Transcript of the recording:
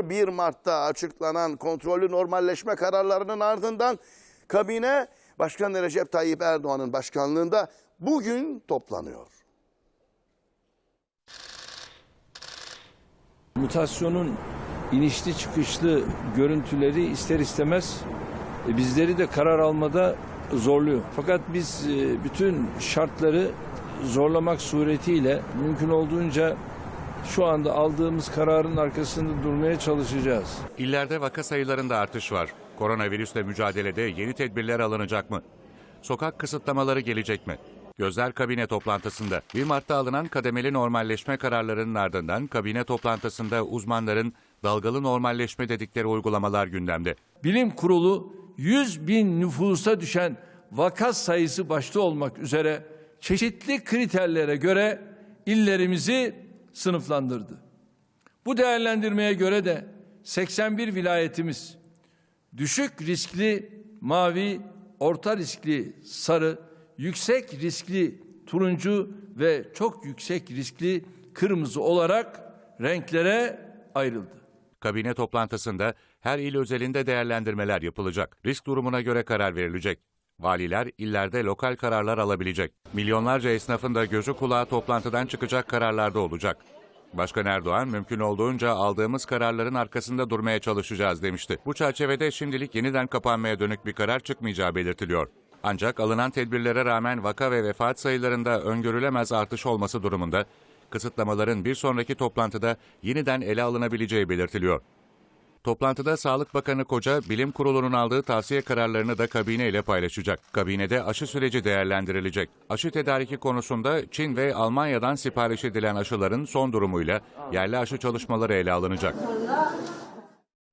1 Mart'ta açıklanan kontrollü normalleşme kararlarının ardından kabine Başkan Recep Tayyip Erdoğan'ın başkanlığında bugün toplanıyor. Mutasyonun inişli çıkışlı görüntüleri ister istemez e, bizleri de karar almada zorluyor. Fakat biz e, bütün şartları zorlamak suretiyle mümkün olduğunca şu anda aldığımız kararın arkasında durmaya çalışacağız. İllerde vaka sayılarında artış var. Koronavirüsle mücadelede yeni tedbirler alınacak mı? Sokak kısıtlamaları gelecek mi? Gözler kabine toplantısında. 1 Mart'ta alınan kademeli normalleşme kararlarının ardından kabine toplantısında uzmanların dalgalı normalleşme dedikleri uygulamalar gündemde. Bilim Kurulu 100 bin nüfusa düşen vaka sayısı başta olmak üzere çeşitli kriterlere göre illerimizi sınıflandırdı. Bu değerlendirmeye göre de 81 vilayetimiz düşük riskli mavi, orta riskli sarı, yüksek riskli turuncu ve çok yüksek riskli kırmızı olarak renklere ayrıldı. Kabine toplantısında her il özelinde değerlendirmeler yapılacak. Risk durumuna göre karar verilecek. Valiler illerde lokal kararlar alabilecek. Milyonlarca esnafın da gözü kulağı toplantıdan çıkacak kararlarda olacak. Başkan Erdoğan mümkün olduğunca aldığımız kararların arkasında durmaya çalışacağız demişti. Bu çerçevede şimdilik yeniden kapanmaya dönük bir karar çıkmayacağı belirtiliyor. Ancak alınan tedbirlere rağmen vaka ve vefat sayılarında öngörülemez artış olması durumunda kısıtlamaların bir sonraki toplantıda yeniden ele alınabileceği belirtiliyor. Toplantıda Sağlık Bakanı Koca, Bilim Kurulu'nun aldığı tavsiye kararlarını da kabine ile paylaşacak. Kabinede aşı süreci değerlendirilecek. Aşı tedariki konusunda Çin ve Almanya'dan sipariş edilen aşıların son durumuyla yerli aşı çalışmaları ele alınacak.